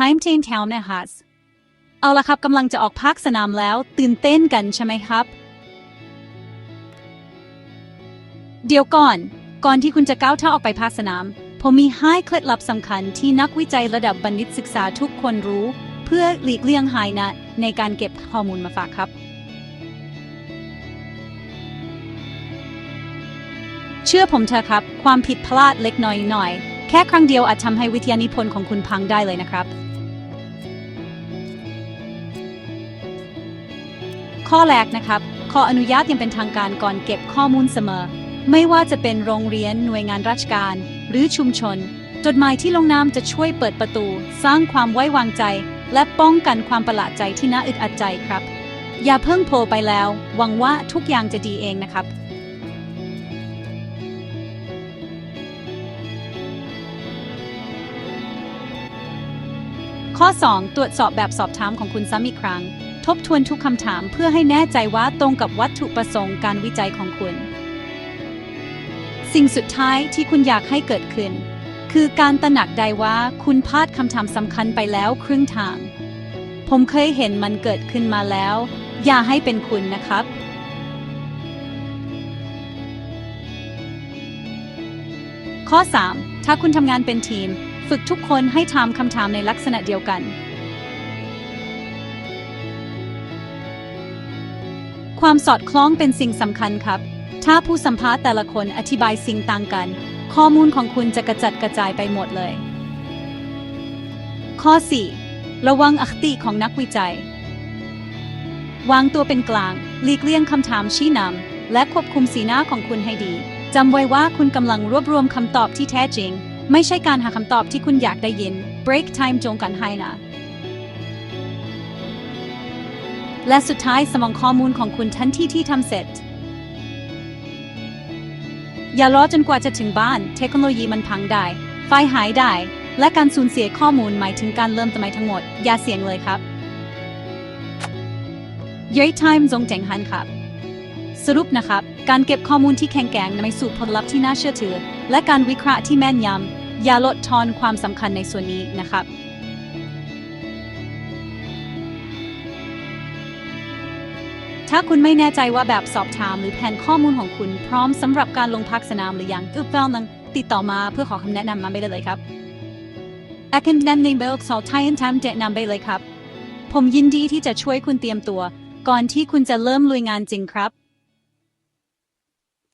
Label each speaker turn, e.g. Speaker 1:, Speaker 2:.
Speaker 1: Time t a i n Town นะฮัสเอาละครับกำลังจะออกภาคสนามแล้ว ตื่นเต้นกันใช่ไหมครับ เดี๋ยวก่อน ก่อนที่คุณจะก้าวเท้าออกไปภาคสนาม ผมมีให้เคล็ดลับสำคัญที่นักวิจัยระดับบัณฑิตศึกษาทุกคนรู้ เพื่อหลีกเลี่ยงหายนะ ในการเก็บข้อมูลมาฝากครับ เชื่อผมเถอะครับ ความผิดพลาดเล็กน้อยหน่อย ค่ครั้งเดียวอาจทำให้วิทยานิพนธ์ของคุณพังได้เลยนะครับ ข้อแรกนะครับ ขออนุญาตยังเป็นทางการก่อนเก็บข้อมูลเสมอ ไม่ว่าจะเป็นโรงเรียนหน่วยงานราชการ หรือชุมชน จดหมายที่ลงนามจะช่วยเปิดประตู สร้างความไว้วางใจ และป้องกันความประหลาดใจที่น่าอึดอัดใจครับ อย่าเพิ่งโผล่ไปแล้วหวังว่าทุกอย่างจะดีเองนะครับ ข้อ 2 ตรวจสอบแบบสอบถามของคุณซ้ำอีกครั้ง ทบทวนทุกคำถามเพื่อให้แน่ใจว่าตรงกับวัตถุประสงค์การวิจัยของคุณ สิ่งสุดท้ายที่คุณอยากให้เกิดขึ้น คือการตระหนักได้ว่าคุณพลาดคำถามสำคัญไปแล้วครึ่งทาง ผมเคยเห็นมันเกิดขึ้นมาแล้ว อย่าให้เป็นคุณนะครับข้อ 3 ถ้าคุณทำงานเป็นทีม ฝึกทุกคนให้ถามคำถามในลักษณะเดียวกัน ความสอดคล้องเป็นสิ่งสำคัญครับ ถ้าผู้สัมภาษณ์แต่ละคนอธิบายสิ่งต่างกัน ข้อมูลของคุณจะกระจัดกระจายไปหมดเลย ข้อ 4 ระวังอคติของนักวิจัย วางตัวเป็นกลาง หลีกเลี่ยงคำถามชี้นำและควบคุมสีหน้าของคุณให้ดีจำไว้ว่าคุณกำลังรวบรวมคำตอบที่แท้จริง ไม่ใช่การหาคำตอบที่คุณอยากได้ยิน break time จงกันให้นะ และสุดท้ายสมองข้อมูลของคุณทันทีที่ทำเสร็จ อย่ารอจนกว่าจะถึงบ้าน เทคโนโลยีมันพังได้ ไฟหายได้ และการสูญเสียข้อมูลหมายถึงการเริ่มต้นใหม่ทั้งหมด อย่าเสี่ยงเลยครับเย้ time จงเจ๋งหันครับ สรุปนะครับ การเก็บข้อมูลที่แข็งแกร่งนำไปสู่ผลลัพธ์ที่น่าเชื่อถือ และการวิเคราะห์ที่แม่นยำ อย่าลดทอนความสำคัญในส่วนนี้นะครับถ้าคุณไม่แน่ใจว่าแบบสอบถามหรือแผนข้อมูลของคุณพร้อมสำหรับการลงพักสนามหรือยังอึบเฟลนังติดต่อมาเพื่อขอคำแนะนำมาได้เลยครับอาคันแนนในเบลสอลไทยนทามแนะนำไปเลยครับ ผมยินดีที่จะช่วยคุณเตรียมตัว ก่อนที่คุณจะเริ่มลุยงานจริงครับ